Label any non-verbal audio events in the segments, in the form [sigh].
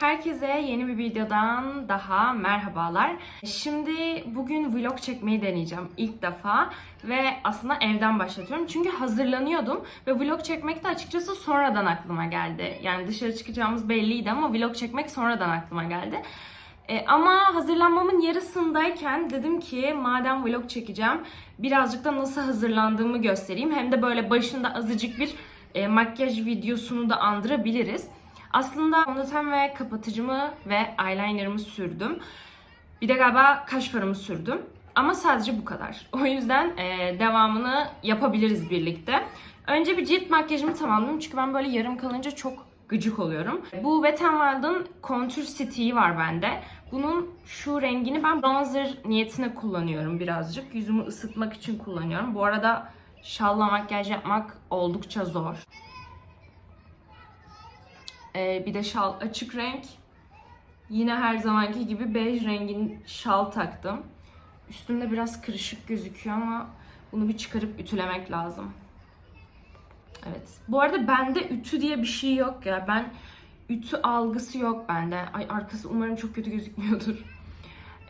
Herkese yeni bir videodan daha merhabalar. Şimdi bugün vlog çekmeyi deneyeceğim ilk defa ve aslında evden başlatıyorum. Çünkü hazırlanıyordum ve vlog çekmek de açıkçası sonradan aklıma geldi. Yani dışarı çıkacağımız belliydi ama vlog çekmek sonradan aklıma geldi. E, ama hazırlanmamın yarısındayken dedim ki madem vlog çekeceğim birazcık da nasıl hazırlandığımı göstereyim. Hem de böyle başında azıcık bir e, makyaj videosunu da andırabiliriz. Aslında fondöten ve kapatıcımı ve eyelinerımı sürdüm. Bir de galiba kaş farımı sürdüm. Ama sadece bu kadar. [laughs] O yüzden e, devamını yapabiliriz birlikte. Önce bir cilt makyajımı tamamladım. Çünkü ben böyle yarım kalınca çok gıcık oluyorum. Bu Wet n Wild'ın Contour Stick'i var bende. Bunun şu rengini ben bronzer niyetine kullanıyorum birazcık. Yüzümü ısıtmak için kullanıyorum. Bu arada şalla makyaj yapmak oldukça zor. Ee, bir de şal açık renk. Yine her zamanki gibi bej rengin şal taktım. Üstümde biraz kırışık gözüküyor ama bunu bir çıkarıp ütülemek lazım. Evet. Bu arada bende ütü diye bir şey yok ya. Ben ütü algısı yok bende. Ay arkası umarım çok kötü gözükmüyordur.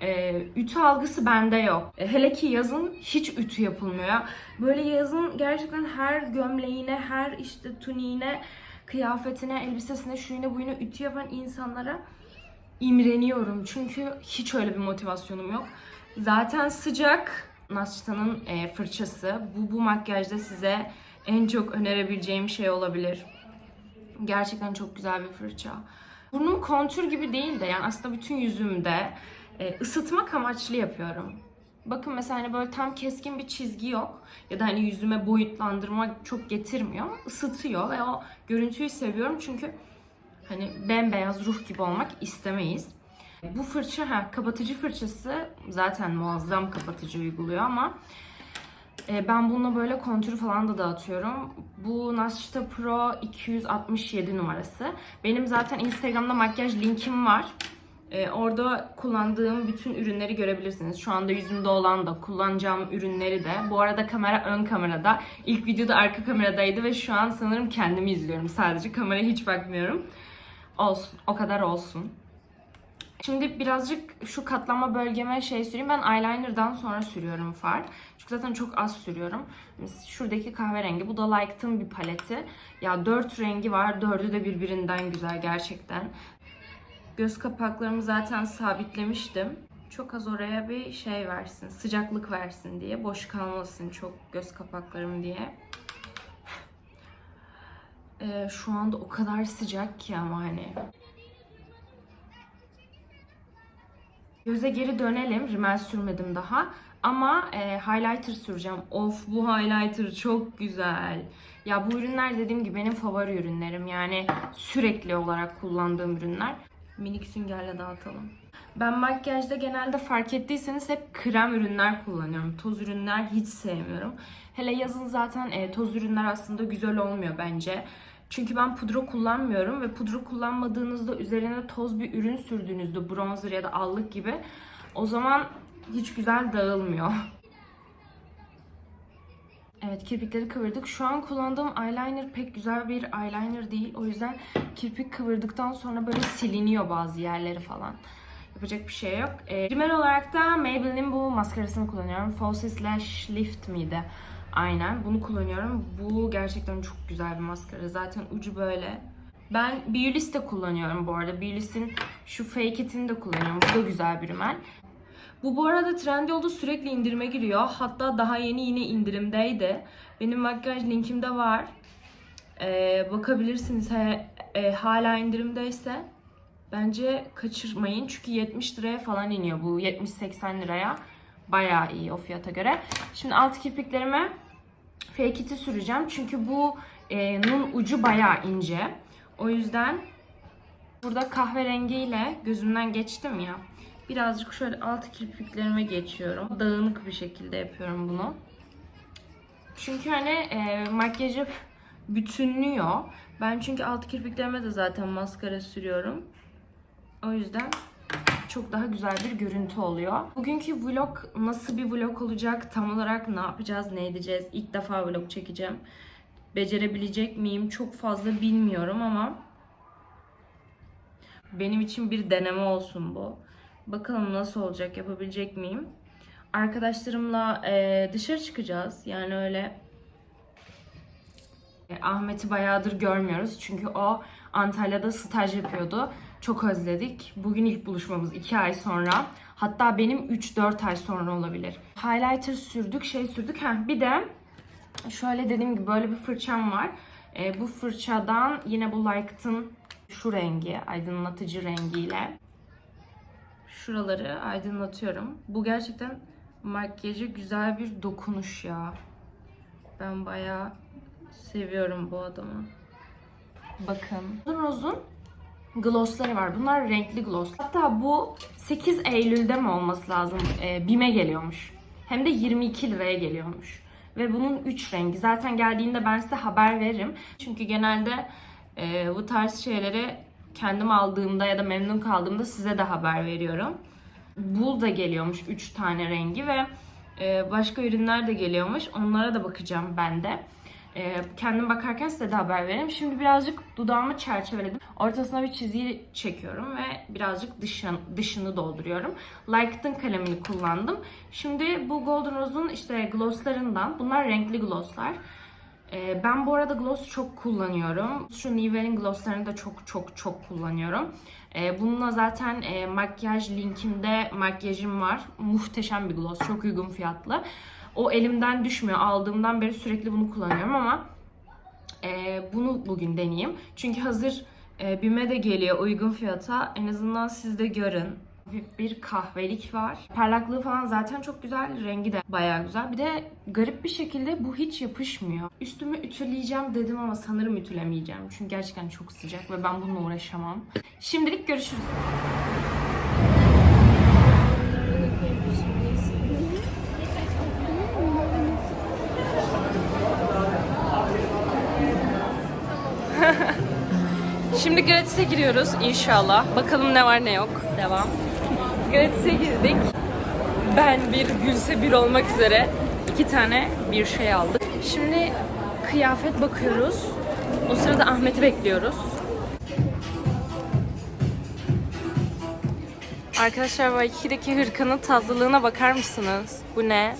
Ee, ütü algısı bende yok. E, hele ki yazın hiç ütü yapılmıyor. Böyle yazın gerçekten her gömleğine, her işte tuniğine, kıyafetine, elbisesine, şuyuna buyuna ütü yapan insanlara imreniyorum. Çünkü hiç öyle bir motivasyonum yok. Zaten sıcak. Nasçta'nın e, fırçası. Bu, bu makyajda size en çok önerebileceğim şey olabilir. Gerçekten çok güzel bir fırça. Burnum kontür gibi değil de yani aslında bütün yüzümde e, ısıtmak amaçlı yapıyorum. Bakın mesela hani böyle tam keskin bir çizgi yok ya da hani yüzüme boyutlandırma çok getirmiyor ama ısıtıyor ve o görüntüyü seviyorum çünkü hani bembeyaz ruh gibi olmak istemeyiz. Bu fırça ha kapatıcı fırçası zaten muazzam kapatıcı uyguluyor ama e, ben bununla böyle kontür falan da dağıtıyorum. Bu Nascita Pro 267 numarası. Benim zaten Instagram'da makyaj linkim var. E, orada kullandığım bütün ürünleri görebilirsiniz. Şu anda yüzümde olan da kullanacağım ürünleri de. Bu arada kamera ön kamerada. İlk videoda arka kameradaydı ve şu an sanırım kendimi izliyorum sadece. Kameraya hiç bakmıyorum. Olsun. O kadar olsun. Şimdi birazcık şu katlama bölgeme şey süreyim. Ben eyeliner'dan sonra sürüyorum far. Çünkü zaten çok az sürüyorum. Şuradaki kahverengi. Bu da Like'tın bir paleti. Ya dört rengi var. Dördü de birbirinden güzel gerçekten. Göz kapaklarımı zaten sabitlemiştim. Çok az oraya bir şey versin, sıcaklık versin diye. Boş kalmasın çok göz kapaklarım diye. Ee, şu anda o kadar sıcak ki ama hani. Göze geri dönelim. Rimel sürmedim daha. Ama e, highlighter süreceğim. Of bu highlighter çok güzel. Ya bu ürünler dediğim gibi benim favori ürünlerim. Yani sürekli olarak kullandığım ürünler. Minik süngerle dağıtalım. Ben makyajda genelde fark ettiyseniz hep krem ürünler kullanıyorum. Toz ürünler hiç sevmiyorum. Hele yazın zaten e, toz ürünler aslında güzel olmuyor bence. Çünkü ben pudra kullanmıyorum ve pudra kullanmadığınızda üzerine toz bir ürün sürdüğünüzde bronzer ya da allık gibi o zaman hiç güzel dağılmıyor. [laughs] Evet kirpikleri kıvırdık. Şu an kullandığım eyeliner pek güzel bir eyeliner değil. O yüzden kirpik kıvırdıktan sonra böyle siliniyor bazı yerleri falan. Yapacak bir şey yok. E, rimel olarak da Maybelline'in bu maskarasını kullanıyorum. Falsies Lash Lift miydi? Aynen bunu kullanıyorum. Bu gerçekten çok güzel bir maskara. Zaten ucu böyle. Ben Beulis de kullanıyorum bu arada. Beulis'in şu Fake It'ini de kullanıyorum. Bu da güzel bir rimel. Bu bu arada Trendyol'da sürekli indirime giriyor. Hatta daha yeni yine indirimdeydi. Benim makyaj linkimde var. Ee, bakabilirsiniz he, e, hala indirimdeyse. Bence kaçırmayın. Çünkü 70 liraya falan iniyor bu. 70-80 liraya. Bayağı iyi o fiyata göre. Şimdi alt kirpiklerime Fake It'i süreceğim. Çünkü bu e, nun ucu bayağı ince. O yüzden burada kahverengiyle gözümden geçtim ya. Birazcık şöyle alt kirpiklerime geçiyorum. Dağınık bir şekilde yapıyorum bunu. Çünkü hani e, makyajı bütünlüyor. Ben çünkü alt kirpiklerime de zaten maskara sürüyorum. O yüzden çok daha güzel bir görüntü oluyor. Bugünkü vlog nasıl bir vlog olacak? Tam olarak ne yapacağız, ne edeceğiz? İlk defa vlog çekeceğim. Becerebilecek miyim? Çok fazla bilmiyorum ama Benim için bir deneme olsun bu. Bakalım nasıl olacak, yapabilecek miyim? Arkadaşlarımla e, dışarı çıkacağız. Yani öyle e, Ahmet'i bayağıdır görmüyoruz. Çünkü o Antalya'da staj yapıyordu. Çok özledik. Bugün ilk buluşmamız 2 ay sonra. Hatta benim 3-4 ay sonra olabilir. Highlighter sürdük, şey sürdük. Heh, bir de şöyle dediğim gibi böyle bir fırçam var. E, bu fırçadan yine bu Liked'ın şu rengi, aydınlatıcı rengiyle şuraları aydınlatıyorum. Bu gerçekten makyaja güzel bir dokunuş ya. Ben bayağı seviyorum bu adamı. Bakın. Uzun uzun glossları var. Bunlar renkli gloss. Hatta bu 8 Eylül'de mi olması lazım? Ee, BİM'e geliyormuş. Hem de 22 liraya geliyormuş. Ve bunun 3 rengi. Zaten geldiğinde ben size haber veririm. Çünkü genelde e, bu tarz şeyleri kendim aldığımda ya da memnun kaldığımda size de haber veriyorum. Bul da geliyormuş 3 tane rengi ve e, başka ürünler de geliyormuş. Onlara da bakacağım ben de. E, kendim bakarken size de haber veririm. Şimdi birazcık dudağımı çerçeveledim. Ortasına bir çizgi çekiyorum ve birazcık dışın, dışını dolduruyorum. Liked'ın kalemini kullandım. Şimdi bu Golden Rose'un işte glosslarından, bunlar renkli glosslar. Ee, ben bu arada gloss çok kullanıyorum. Şu Nivelle'in glosslarını da çok çok çok kullanıyorum. Ee, bununla zaten e, makyaj linkimde makyajım var. Muhteşem bir gloss. Çok uygun fiyatlı. O elimden düşmüyor. Aldığımdan beri sürekli bunu kullanıyorum ama e, bunu bugün deneyeyim. Çünkü hazır e, BİM'e de geliyor uygun fiyata. En azından siz de görün. Hafif bir kahvelik var. Parlaklığı falan zaten çok güzel. Rengi de bayağı güzel. Bir de garip bir şekilde bu hiç yapışmıyor. Üstümü ütüleyeceğim dedim ama sanırım ütülemeyeceğim. Çünkü gerçekten çok sıcak ve ben bununla uğraşamam. Şimdilik görüşürüz. Şimdi gratis'e giriyoruz inşallah. Bakalım ne var ne yok. Devam. Gratis'e girdik. Ben bir Gülse bir olmak üzere iki tane bir şey aldık. Şimdi kıyafet bakıyoruz. O sırada Ahmet'i bekliyoruz. Arkadaşlar Waikiki'deki hırkanın tatlılığına bakar mısınız? Bu ne?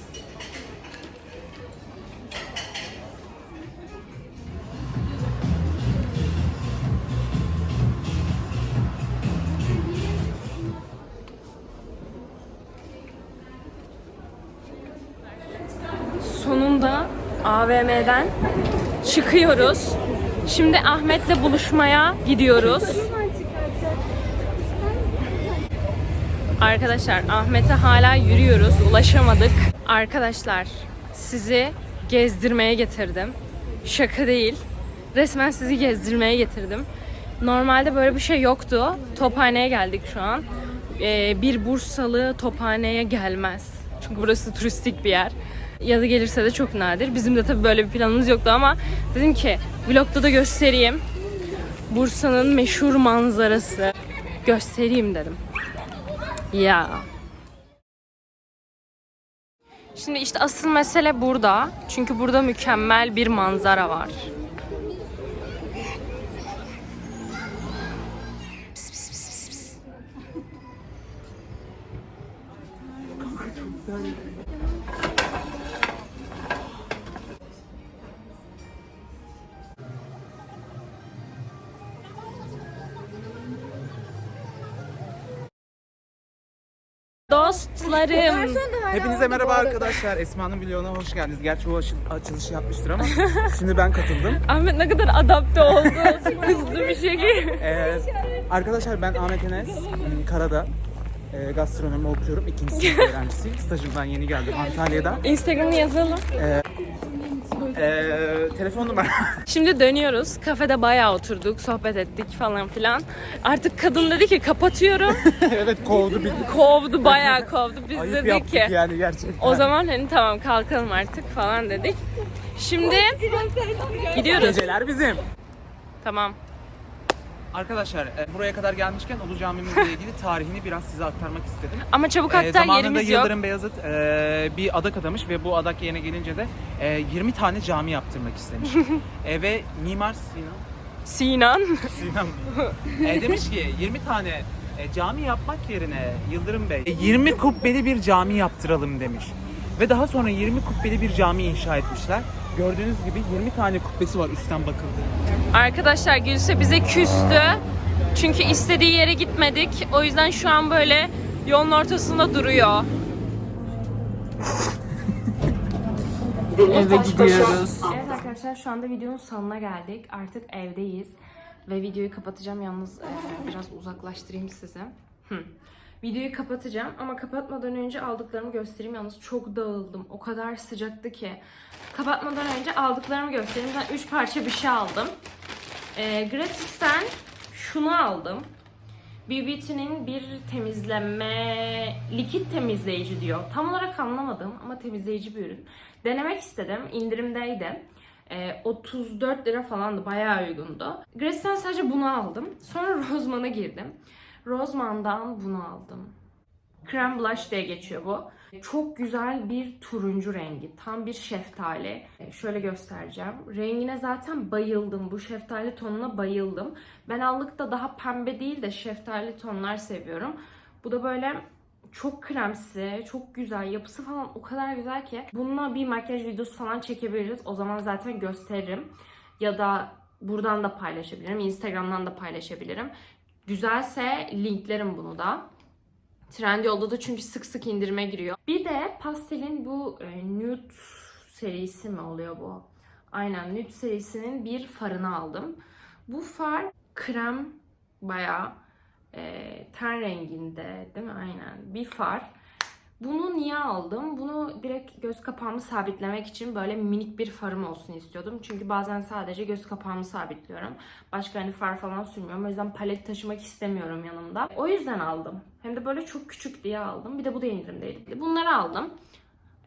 AVM'den çıkıyoruz. Şimdi Ahmet'le buluşmaya gidiyoruz. Arkadaşlar Ahmet'e hala yürüyoruz. Ulaşamadık. Arkadaşlar sizi gezdirmeye getirdim. Şaka değil. Resmen sizi gezdirmeye getirdim. Normalde böyle bir şey yoktu. Tophane'ye geldik şu an. Ee, bir Bursalı Tophane'ye gelmez. Çünkü burası turistik bir yer. Ya da gelirse de çok nadir. Bizim de tabii böyle bir planımız yoktu ama dedim ki vlogda da göstereyim. Bursa'nın meşhur manzarası. Göstereyim dedim. Ya. Şimdi işte asıl mesele burada. Çünkü burada mükemmel bir manzara var. Pis, pis, pis, pis. Dostlarım. Hepinize merhaba arkadaşlar. Esma'nın vloguna hoş geldiniz. Gerçi o açı- açılışı yapmıştır ama [laughs] şimdi ben katıldım. Ahmet ne kadar adapte oldu. Hızlı bir şekilde. Ee, arkadaşlar ben Ahmet Enes. Karada. Ee, gastronomi okuyorum. İkinci sınıf [laughs] öğrencisiyim. Stajımdan yeni geldim Antalya'dan. Instagram'ı yazalım. Ee, telefon numara. [laughs] Şimdi dönüyoruz. Kafede bayağı oturduk, sohbet ettik falan filan. Artık kadın dedi ki kapatıyorum. [laughs] evet kovdu bir kovdu, bayağı kovdu. Biz Ayıp dedik ki yani gerçekten. o zaman hani tamam kalkalım artık falan dedik. Şimdi gidiyoruz. Geceler bizim. Tamam. Arkadaşlar e, buraya kadar gelmişken Ulu Camimizle ilgili tarihini biraz size aktarmak istedim. Ama çabuk Ee, hatta zamanında yerimiz yok. Yıldırım Beyazıt e, bir adak adamış ve bu adak yerine gelince de e, 20 tane cami yaptırmak istemiş. E, ve Mimar Sinan Sinan. Sinem e, demiş ki 20 tane e, cami yapmak yerine Yıldırım Bey e, 20 kubbeli bir cami yaptıralım demiş. Ve daha sonra 20 kubbeli bir cami inşa etmişler. Gördüğünüz gibi 20 tane kubbesi var üstten bakıldı. Arkadaşlar Gülse bize küstü. Çünkü istediği yere gitmedik. O yüzden şu an böyle yolun ortasında duruyor. Eve gidiyoruz. Evet arkadaşlar şu anda videonun sonuna geldik. Artık evdeyiz. Ve videoyu kapatacağım. Yalnız e, biraz uzaklaştırayım sizi. Hı. Videoyu kapatacağım ama kapatmadan önce aldıklarımı göstereyim. Yalnız çok dağıldım. O kadar sıcaktı ki. Kapatmadan önce aldıklarımı göstereyim. Ben 3 parça bir şey aldım. E, Gratis'ten şunu aldım. BBT'nin bir temizleme, likit temizleyici diyor. Tam olarak anlamadım ama temizleyici bir ürün. Denemek istedim. indirimdeydi. Ee, 34 lira falandı. Bayağı uygundu. Grace'den sadece bunu aldım. Sonra [laughs] Roseman'a girdim. Roseman'dan bunu aldım. Krem blush diye geçiyor bu. Çok güzel bir turuncu rengi. Tam bir şeftali. Ee, Şöyle göstereceğim. Rengine zaten bayıldım. Bu şeftali tonuna bayıldım. Ben allıkta daha pembe değil de şeftali tonlar seviyorum. Bu da böyle çok kremsi, çok güzel. Yapısı falan o kadar güzel ki. Bununla bir makyaj videosu falan çekebiliriz. O zaman zaten gösteririm. Ya da buradan da paylaşabilirim. Instagram'dan da paylaşabilirim. Güzelse linklerim bunu da. Trendyol'da da çünkü sık sık indirime giriyor. Bir de pastelin bu e, nude serisi mi oluyor bu? Aynen nude serisinin bir farını aldım. Bu far krem bayağı e, ten renginde değil mi? Aynen bir far. Bunu niye aldım? Bunu direkt göz kapağımı sabitlemek için böyle minik bir farım olsun istiyordum. Çünkü bazen sadece göz kapağımı sabitliyorum. Başka hani far falan sürmüyorum. O yüzden palet taşımak istemiyorum yanımda. O yüzden aldım. Hem de böyle çok küçük diye aldım. Bir de bu da indirimdeydi. Bunları aldım.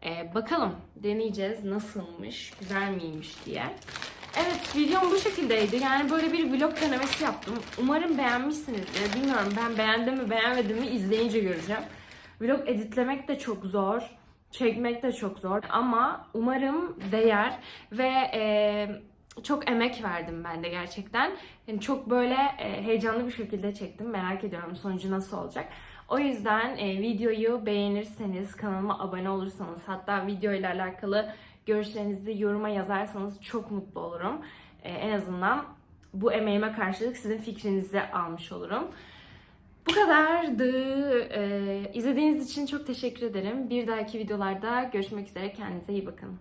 Ee, bakalım deneyeceğiz nasılmış, güzel miymiş diye. Evet videom bu şekildeydi. Yani böyle bir vlog denemesi yaptım. Umarım beğenmişsinizdir. Bilmiyorum ben beğendim mi beğenmedim mi izleyince göreceğim. Vlog editlemek de çok zor. Çekmek de çok zor. Ama umarım değer. Ve e, çok emek verdim ben de gerçekten. Yani çok böyle e, heyecanlı bir şekilde çektim. Merak ediyorum sonucu nasıl olacak. O yüzden e, videoyu beğenirseniz, kanalıma abone olursanız, hatta video ile alakalı görüşlerinizi yoruma yazarsanız çok mutlu olurum. E, en azından bu emeğime karşılık sizin fikrinizi almış olurum. Bu kadardı. Ee, izlediğiniz için çok teşekkür ederim. Bir dahaki videolarda görüşmek üzere. Kendinize iyi bakın.